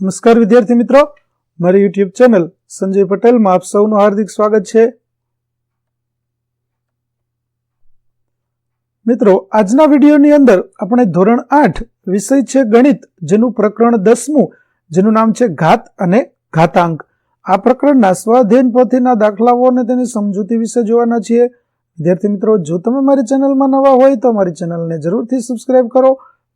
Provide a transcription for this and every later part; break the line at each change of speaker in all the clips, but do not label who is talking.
નમસ્કાર વિદ્યાર્થી મિત્રો. મારી યુટ્યુબ ચેનલ સંજય પટેલમાં આપ સૌનું હાર્દિક સ્વાગત છે. મિત્રો, આજના વિડીયોની અંદર આપણે ધોરણ આઠ વિષય છે ગણિત, જેનું પ્રકરણ દસમું, જેનું નામ છે ઘાત અને ઘાતાંક. આ પ્રકરણના સ્વાધ્યન પોથીના દાખલાઓ અને તેની સમજૂતી વિશે જોવાના છીએ. વિદ્યાર્થી મિત્રો, જો તમે મારી ચેનલમાં નવા હોય તો મારી ચેનલને જરૂરથી સબસ્ક્રાઇબ કરો.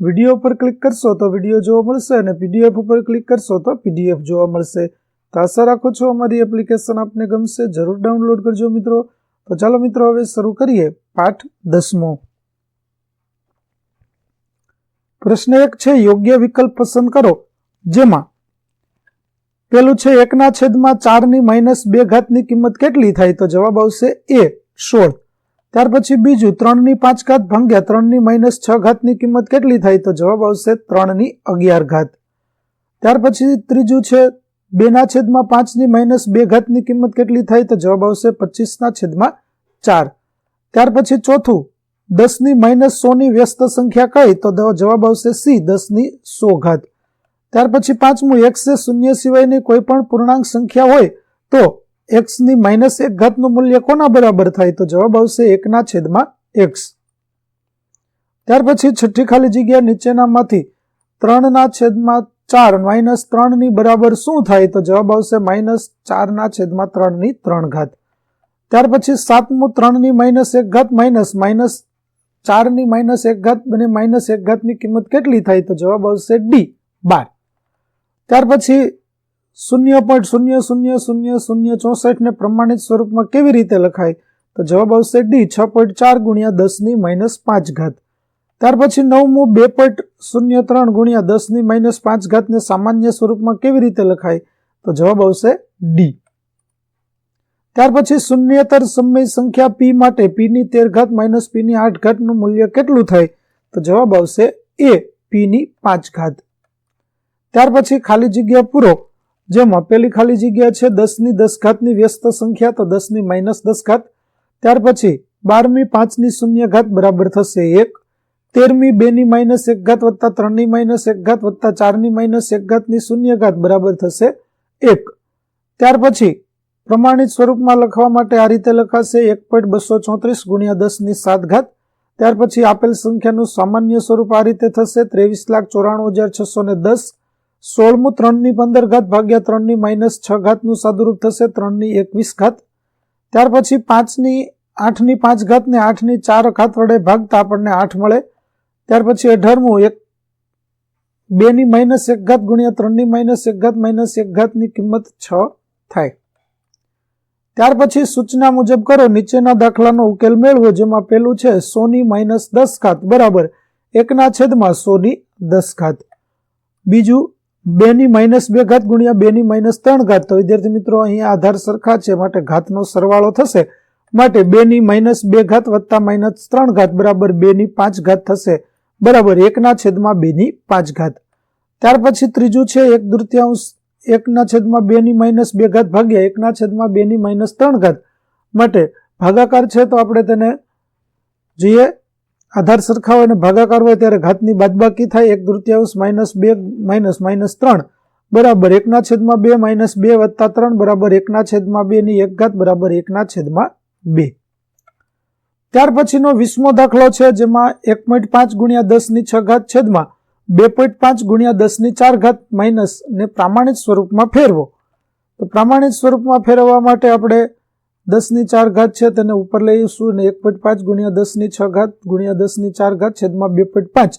વીડિયો પર ક્લિક કરશો તો વીડિયો જોવા મળશે અને પીડીએફ ઉપર ક્લિક કરશો તો પીડીએફ જોવા મળશે. તો આશા રાખું છું અમારી એપ્લિકેશન આપને ગમશે. જરૂર ડાઉનલોડ કરજો મિત્રો. તો ચાલો મિત્રો હવે શરૂ કરીએ પાઠ દસમો. પ્રશ્ન એક છે, યોગ્ય વિકલ્પ પસંદ કરો, જેમાં પેલું છે, એકના છેદમાં ચારની માઇનસ બે ઘાતની કિંમત કેટલી થાય? તો જવાબ આવશે એ સોળ. ત્યાર પછી બીજું, ત્રણની પાંચ ઘાત ભંગ્યા ત્રણની માઇનસ છ ઘાતની કિંમત કેટલી થાય તો જવાબ આવશે ત્રણની અગિયાર ઘાત. ત્યાર પછી ત્રીજું છે, બેના છેદમાં પાંચની માઇનસ બે ઘાતની કિંમત કેટલી થાય તો જવાબ આવશે પચીસના છેદમાં ચાર. ત્યાર પછી ચોથું, દસની માઇનસ સોની વ્યસ્ત સંખ્યા કઈ તો જવાબ આવશે સી, દસની સો ઘાત. ત્યાર પછી પાંચમું, એક્સ શૂન્ય સિવાયની કોઈ પણ પૂર્ણાંક સંખ્યા હોય તો એક્સની માઇનસ એક ઘાતનું મૂલ્ય કોના બરાબર થાય? તો જવાબ આવશે એકના છેદમાં એક્સ ત્યાર પછી છઠ્ઠી ખાલી જગ્યા નીચેનામાંથી ત્રણના છેદમાં ચાર માઇનસ ત્રણની બરાબર શું થાય? તો જવાબ આવશે માઇનસ ચારના છેદમાં ત્રણની ત્રણ ઘાત. ત્યાર પછી સાતમું ત્રણની માઇનસ એક ઘાત માઇનસ માઇનસ ચારની માઇનસ એક ઘાત અને માઇનસ એક ઘાતની કિંમત કેટલી થાય? તો જવાબ આવશે ડી બાર. ત્યાર પછી શૂન્ય પોઈન્ટ શૂન્ય શૂન્ય શૂન્ય શૂન્ય ચોસઠને પ્રમાણિત સ્વરૂપમાં કેવી રીતે લખાય? તો જવાબ આવશે ડી, છ પોઈન્ટ ચાર ગુણ્યા દસની માઇનસ પાંચ ઘાત. ત્યાર પછી નવમું, બે પોઈન્ટ શૂન્ય ત્રણ ગુણ્યા દસની માઇનસ પાંચ ઘાતને સામાન્ય સ્વરૂપમાં કેવી રીતે લખાય? તો જવાબ આવશે ડી. ત્યાર પછી શૂન્યતર સમય સંખ્યા પી માટે પીની તેર ઘાત માઇનસ પીની આઠ ઘાતનું મૂલ્ય કેટલું થાય? તો જવાબ આવશે એ પીની પાંચ ઘાત. ત્યાર પછી ખાલી જગ્યા પૂરો. જેમાં પેલી ખાલી જગ્યા છે દસની દસ ઘાતની વ્યસ્ત સંખ્યા તો દસની માઇનસ દસ ઘાત. ત્યાર પછી બારમી પાંચની શૂન્ય ઘાત બરાબર થશે એક. તેરમી બેની માઇનસ એક ઘાત વત્તા ત્રણની માઇનસ એક ઘાત વત્તા ચારની માઇનસ એક ઘાતની શૂન્ય ઘાત બરાબર થશે એક. ત્યાર પછી પ્રમાણિત સ્વરૂપમાં લખવા માટે આ રીતે લખાશે એક પોઈન્ટ બસો ચોત્રીસ ગુણ્યા દસની સાત ઘાત. ત્યાર પછી આપેલ સંખ્યાનું સામાન્ય સ્વરૂપ આ રીતે થશે ત્રેવીસ લાખ ચોરાણું હજાર છસો ને દસ સોળમું ત્રણની પંદર ઘાત ભાગ્યા ત્રણની માઇનસ છ ઘાતનું સાદુરૂપ થશે ત્રણની એકવીસ ઘાત ત્યાર પછી પાંચની, આઠની પાંચ ઘાતને આઠની ચાર ઘાત વડે ભાગતા આપણને આઠ મળે. ત્યાર પછી અઢારમું, એક, બેની માઇનસ એક ઘાત ગુણ્યા ત્રણની માઇનસ એક ઘાત માઇનસ એક ઘાતની કિંમત છ થાય. ત્યાર પછી સૂચના મુજબ કરો, નીચેના દાખલાનો ઉકેલ મેળવો, જેમાં પેલું છે સોની માઇનસ દસ ઘાત બરાબર. એકના છેદમાં સોની દસ ઘાત બીજું બે ની માઇનસ બે ઘાત ગુણ્યા બે ની માઇનસ ત્રણ ઘાત. તો વિદ્યાર્થી મિત્રો અહીંયા આધાર સરખા છે, માટે ઘાતનો સરવાળો થશે. માટે બે ની માઇનસ બે ઘાત વત્તા માઇનસ ત્રણ ઘાત બરાબર બે ની પાંચ ઘાત થશે. બરાબર એકના છેદમાં બે ની પાંચ ઘાત. ત્યાર પછી ત્રીજું છે, એક દૃત્યાંશ એકના છેદમાં બે ની માઇનસ બે ઘાત ભાગ્યા એકના છેદમાં બે ની માઇનસ ત્રણ ઘાત. માટે ભાગાકાર છે, તો આપણે તેને જોઈએ આધાર સરખા હોય અને ભાગાકાર હોય ત્યારે ઘાતની બાદબાકી થાય. એક તૃતીયાંશ માઇનસ બે માઇનસ માઇનસ ત્રણ. બરાબર એકના છેદમાં બે માઇનસ બે વત્તા ત્રણ બરાબર એકના છેદમાં બે ની એક ઘાત બરાબર એકના છેદમાં બે. ત્યાર પછીનો વીસમો દાખલો છે જેમાં એક પોઈન્ટ પાંચ ગુણ્યા દસની છ ઘાત છેદમાં બે પોઈન્ટ પાંચ ગુણ્યા દસની ચાર ઘાત માઇનસ ને પ્રામાણિક સ્વરૂપમાં ફેરવો. તો પ્રામાણિક સ્વરૂપમાં ફેરવવા માટે આપણે દસની ચાર ઘાત છે તેને ઉપર લઈશું અને એક પોઈન્ટ પાંચ ગુણ્યા દસની છ ઘાત ગુણ્યા દસની ચાર ઘાત છેદમાં બે પોઈન્ટ પાંચ.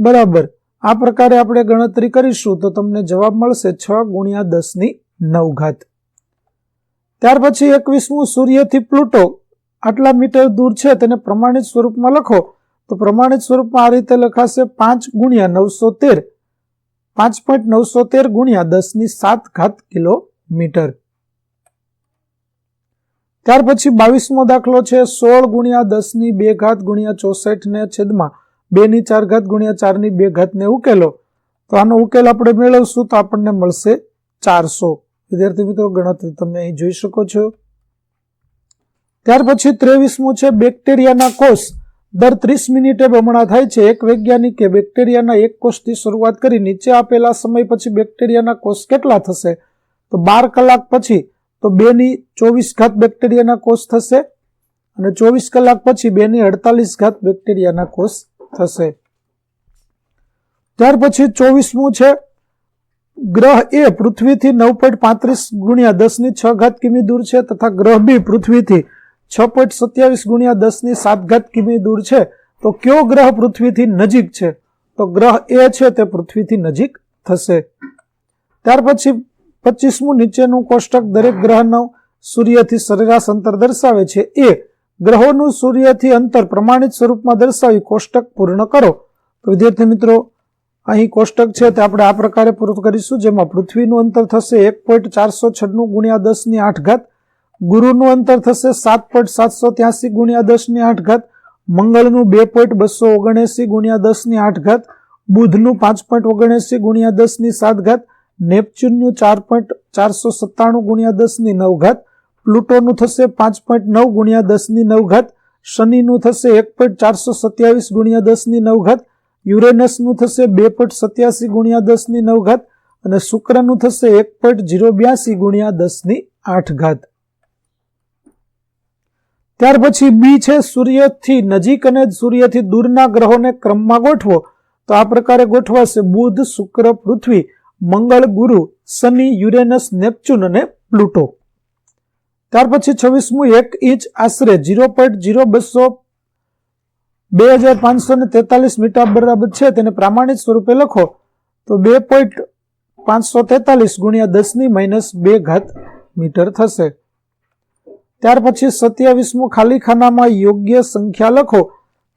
બરાબર. આ પ્રકારે આપણે ગણતરી કરીશું તો તમને જવાબ મળશે છ ગુણ્યા દસની નવ ઘાત. ત્યાર પછી એકવીસમું સૂર્યથી પ્લુટો. આટલા મીટર દૂર છે, તેને પ્રમાણિત સ્વરૂપમાં લખો. તો પ્રમાણિત સ્વરૂપમાં આ રીતે લખાશે પાંચ ગુણ્યા નવસો તેર. પાંચ પોઈન્ટ નવસો તેર ગુણ્યા દસની સાત ઘાત કિલોમીટર. ત્યાર પછી બાવીસમો દાખલો છે, સોળ ગુણ્યા દસની બે ઘાત ગુણ્યા ચોસઠ ને છેદમાં બે ની ચાર ઘાત ગુણ્યા ચારની બે ઘાત ને ઉકેલો. તો આનો ઉકેલ આપણે મેળવશું તો આપણને મળશે ચારસો. વિદ્યાર્થી મિત્રો, ગણતરી તમે અહીં જોઈ શકો છો. ત્યાર પછી ત્રેવીસમું છે, બેક્ટેરિયાના કોષ. દર ત્રીસ મિનિટે બમણા થાય છે. એક વૈજ્ઞાનિકે બેક્ટેરિયાના એક કોષથી શરૂઆત કરી, નીચે આપેલા સમય પછી બેક્ટેરિયાના કોષ કેટલા થશે? તો બાર કલાક પછી તો બેની ચોવીસ ઘાત બેક્ટેરિયાના કોષ થશે અને ચોવીસ કલાક પછી બેની અડતાલીસ ઘાત બેક્ટેરિયાના કોષ થશે. ત્યાર પછી ચોવીસમું છે, ગ્રહ એ પૃથ્વીથી નવ પોઈન્ટ પાંત્રીસ ગુણ્યા દસની છ ઘાત કિમી દૂર છે તથા ગ્રહ બી પૃથ્વીથી છ પોઈન્ટ સત્યાવીસ ગુણ્યા દસની સાત ઘાત કિમી દૂર છે. તો કયો ગ્રહ પૃથ્વીથી નજીક છે? તો ગ્રહ એ છે તે પૃથ્વીથી નજીક થશે. ત્યાર પછી પચીસમું નીચેનું કોષ્ટક દરેક ગ્રહનું સૂર્યથી સરેરાશ અંતર દર્શાવે છે. એ ગ્રહોનું સૂર્યથી અંતર પ્રમાણિત સ્વરૂપમાં દર્શાવી કોષ્ટક પૂર્ણ કરો. તો વિદ્યાર્થી મિત્રો, અહીં કોષ્ટક છે તે આપણે આ પ્રકારે પૂરું કરીશું, જેમાં પૃથ્વીનું અંતર થશે એક પોઈન્ટ ચારસો છન્નું ગુણ્યા દસની આઠ ઘાત, ગુરુનું અંતર થશે સાત પોઈન્ટ સાતસો ત્યાસી ગુણ્યા દસની આઠ ઘાત, મંગળનું બે પોઈન્ટ બસો ઓગણએસી ગુણ્યા દસની આઠ ઘાત, બુધનું પાંચ પોઈન્ટ ઓગણએસી ગુણ્યા દસની સાત ઘાત નેપચ્યુનનું ચાર પોઈન્ટ ચારસો સત્તાણું ગુણ્યા દસની નવઘાત નવ પ્લુટોનું થશે પાંચ પોઈન્ટ નવ ગુણ્યા દસની નવઘાત, શનિનું થશે એક પોઈન્ટ ચારસો સત્યાવીસ ગુણ્યા દસની નવઘાત, યુરેનસનું થશે બે પોઈન્ટ સત્યાસી ગુણ્યા દસની નવઘાત અને શુક્રનું થશે એક પોઈન્ટ જીરો બ્યાસી ગુણ્યા દસની આઠ ઘાત ત્યાર પછી બી છે સૂર્યથી નજીક અને સૂર્યથી દૂરના ગ્રહોને ક્રમમાં ગોઠવો. તો આ પ્રકારે ગોઠવાશે બુધ, શુક્ર, પૃથ્વી. મંગળ ગુરુ શનિ, યુરેનસ, નેપચ્યુન અને પ્લુટો. ત્યાર પછી છવ્વીસમું એક ઇંચ આશરે જીરો પોઈન્ટ જીરો બસો બે હજાર પાંચસો ને તેતાલીસ મીટર બરાબર છે. તેને પ્રામાણિક સ્વરૂપે લખો તો બે પોઈન્ટ પાંચસો તેતાલીસ ગુણ્યા દસની માઇનસ બે ઘાત મીટર થશે. ત્યાર પછી સત્યાવીસમું ખાલી ખાનામાં યોગ્ય સંખ્યા લખો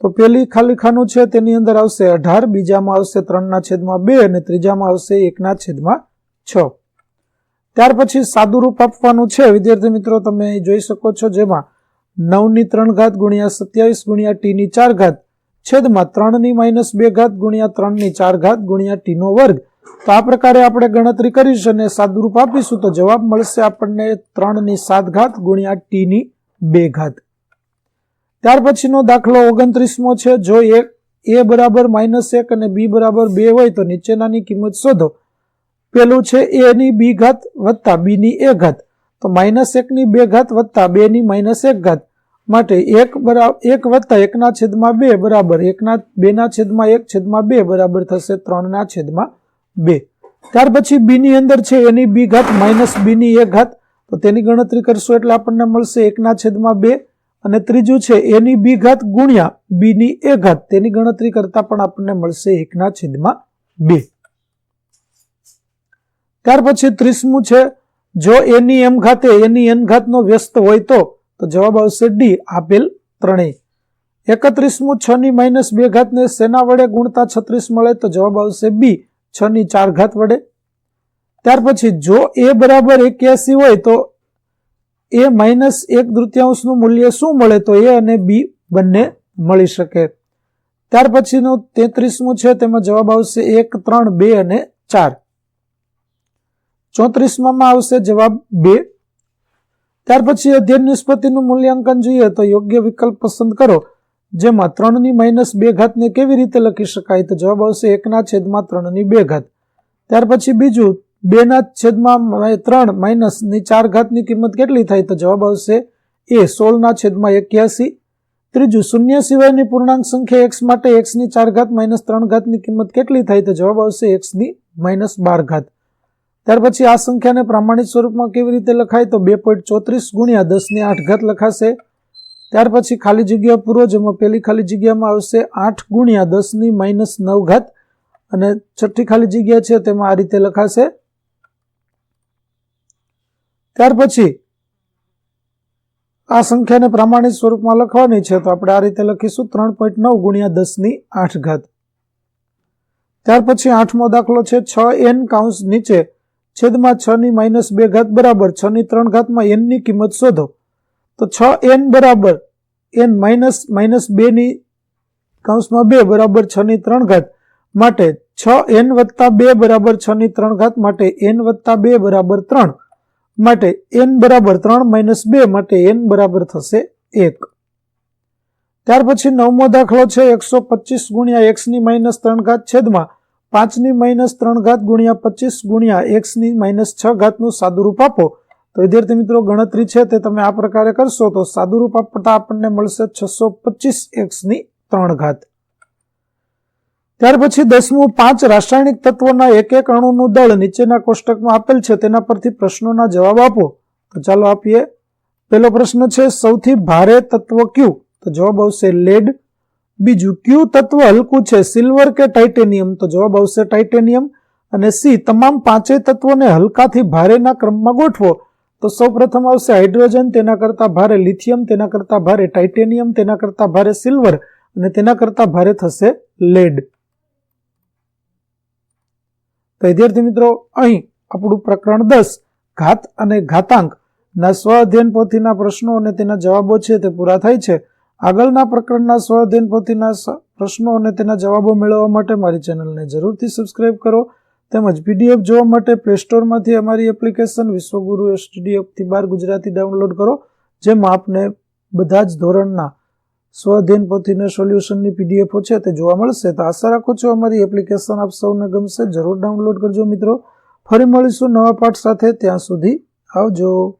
તો પેલી ખાલી ખાનું છે, તેની અંદર આવશે અઢાર, બીજામાં આવશે ત્રણના છેદમાં બે અને ત્રીજામાં આવશે એકના છેદમાં છ. ત્યાર પછી સાદું રૂપ આપવાનું છે. વિદ્યાર્થી મિત્રો, તમે જોઈ શકો છો જેમાં નવની ત્રણ ઘાત ગુણ્યા સત્યાવીસ ગુણ્યા ટીની ચાર ઘાત છેદમાં ત્રણની માઇનસ બે ઘાત ગુણ્યા ત્રણની ચાર ઘાત ગુણ્યા ટીનો વર્ગ. તો આ પ્રકારે આપણે ગણતરી કરીશું અને સાદુરૂપ આપીશું તો જવાબ મળશે આપણને ત્રણની સાત ઘાત ગુણ્યા ટીની બે ઘાત. ત્યાર પછીનો દાખલો ઓગણત્રીસમો છે. જો એક એ બરાબર માઇનસ એક અને બી બરાબર બે હોય તો નીચેનાની કિંમત શોધો. પેલું છે એ ની બી ઘાત વત્તા બી ની એ ઘાત. તો માઇનસ એક ની બે ઘાત વત્તા બે ની માઇનસ એક ઘાત. માટે એક બરાબર એક વત્તા એકના છેદમાં બે બરાબર એકના, બેના છેદમાં એક છેદમાં બે બરાબર થશે ત્રણના છેદમાં બે. ત્યાર પછી બી ની અંદર છે એની બી ઘાત માઇનસ બી ની એક ઘાત. તો તેની ગણતરી કરશું એટલે આપણને મળશે એકના છેદમાં બે અને ત્રીજું છે, એની બી ઘાત ગુણ્યા બીની એ ઘાત. તેની ગણતરી કરતા પણ આપણને મળશે એકના છેદમાં બે. ત્યાર પછી ત્રીસમું છે, જો એની એમ ઘાતે એની એન ઘાતનો વ્યસ્ત હોય તો તો જવાબ આવશે ડી, આપેલ ત્રણેય. એકત્રીસમું છ ની માઇનસ બે ઘાતને સેના વડે ગુણતા છત્રીસ મળે, તો જવાબ આવશે બી છ ની ચાર ઘાત વડે. ત્યાર પછી જો એ બરાબર એક્યાસી હોય તો એ માઇનસ એક દૃત્યાંશનું મૂલ્ય શું મળે તો એ અને બી બંને મળી શકે. ત્યાર પછીનું તેત્રીસમું છે, તેમાં જવાબ આવશે એક, ત્રણ, બે અને ચાર. ચોત્રીસમાં આવશે જવાબ બે. ત્યાર પછી અધ્યયન નિષ્પત્તિનું મૂલ્યાંકન જોઈએ તો યોગ્ય વિકલ્પ પસંદ કરો, જેમાં ત્રણની માઇનસ બે ઘાતને કેવી રીતે લખી શકાય? તો જવાબ આવશે એકના છેદમાં ત્રણની બે ઘાત. ત્યાર પછી બીજું બેના છેદમાં ત્રણ માઇનસની ચાર ઘાતની કિંમત કેટલી થાય તો જવાબ આવશે એ સોળના છેદમાં એક્યાસી. ત્રીજું, શૂન્ય સિવાયની પૂર્ણાંક સંખ્યા એક્સ માટે એક્સની ચાર ઘાત માઇનસ ત્રણ ઘાતની કિંમત કેટલી થાય તો જવાબ આવશે એક્સની માઇનસ બાર ઘાત. ત્યાર પછી આ સંખ્યાને પ્રામાણિક સ્વરૂપમાં કેવી રીતે લખાય તો બે પોઈન્ટ ચોત્રીસ ગુણ્યા દસની આઠ ઘાત લખાશે. ત્યાર પછી ખાલી જગ્યા પૂરો જેમાં પહેલી ખાલી જગ્યામાં આવશે આઠ ગુણ્યા દસની માઇનસ નવ ઘાત અને છઠ્ઠી ખાલી જગ્યા છે તેમાં આ રીતે લખાશે. ત્યાર પછી આ સંખ્યાને પ્રામાણિક સ્વરૂપમાં લખવાની છે, તો આપણે આ રીતે લખીશું. ત્રણ પોઈન્ટ નવ ગુણ્યા દસની આઠ ઘાત. ત્યાર પછી આઠમો દાખલો છે, છ એન કાઉન્સ નીચે. છેદમાં છ ની માઇનસ બે ઘાત બરાબર. છ ની ત્રણ ઘાતમાં એનની કિંમત શોધો. તો છ એન બરાબર એન માઇનસ માઇનસ બેની કૌંસમાં બે બરાબર છ ની ત્રણ ઘાત માટે છ એન વત્તા બે બરાબર છ ની ત્રણ ઘાત માટે એન વત્તા બે બરાબર ત્રણ. માટે એન બરાબર ત્રણ માઇનસ બે માટે એન બરાબર થશે એક. ત્યાર પછી નવમો દાખલો છે એકસો પચીસ ગુણ્યા એક્સની માઇનસ ત્રણ ઘાત છેદમાં પાંચની માઇનસ ત્રણ ઘાત ગુણ્યા પચીસ ગુણ્યા એક્સની માઇનસ છ ઘાતનું સાદુરૂપ આપો. તો વિદ્યાર્થી મિત્રો, ગણતરી છે તે તમે આ પ્રકારે કરશો તો સાદુરૂપ આપતા આપણને મળશે છસો પચીસ એક્સની ત્રણ ઘાત. ત્યાર પછી દસમું, પાંચ રાસાયણિક તત્વોના એક એક અણુનું દળ નીચેના કોષ્ટકમાં આપેલ છે, તેના પરથી પ્રશ્નોના જવાબ આપો. તો ચાલો આપીએ. પહેલો પ્રશ્ન છે, સૌથી ભારે તત્વ ક્યુ તો જવાબ આવશે લેડ બીજું ક્યુ તત્વ હલકું છે સિલ્વર કે ટાઇટેનિયમ તો જવાબ આવશે ટાઇટેનિયમ અને સી તમામ પાંચેય તત્વોને હલકાથી ભારેના ક્રમમાં ગોઠવો. તો સૌ પ્રથમ આવશે હાઇડ્રોજન તેના કરતાં ભારે લિથિયમ તેના કરતાં ભારે ટાઇટેનિયમ તેના કરતાં ભારે સિલ્વર અને તેના કરતાં ભારે થશે લેડ તો વિદ્યાર્થી મિત્રો, અહીં આપણું પ્રકરણ દસ, ઘાત અને ઘાતાંક. ના સ્વ અધ્યયન પોથીના પ્રશ્નો અને તેના જવાબો છે તે પૂરા થાય છે. આગળના પ્રકરણના સ્વ અધ્યયન પોથીના પ્રશ્નો અને તેના જવાબો મેળવવા માટે મારી ચેનલને જરૂરથી સબસ્ક્રાઇબ કરો. તેમજ પીડીએફ જોવા માટે પ્લે સ્ટોરમાંથી અમારી એપ્લિકેશન વિશ્વગુરુ એસટીડીએફથી બાર ગુજરાતી ડાઉનલોડ કરો, જેમાં આપને બધા જ ધોરણના સ્વ પોથીને સોલ્યુશનની પીડીએફો છે તે જોવા મળશે. તો આશા રાખું છું અમારી એપ્લિકેશન આપ સૌને ગમશે. જરૂર ડાઉનલોડ કરજો મિત્રો. ફરી મળીશું નવા પાઠ સાથે. ત્યાં સુધી આવજો.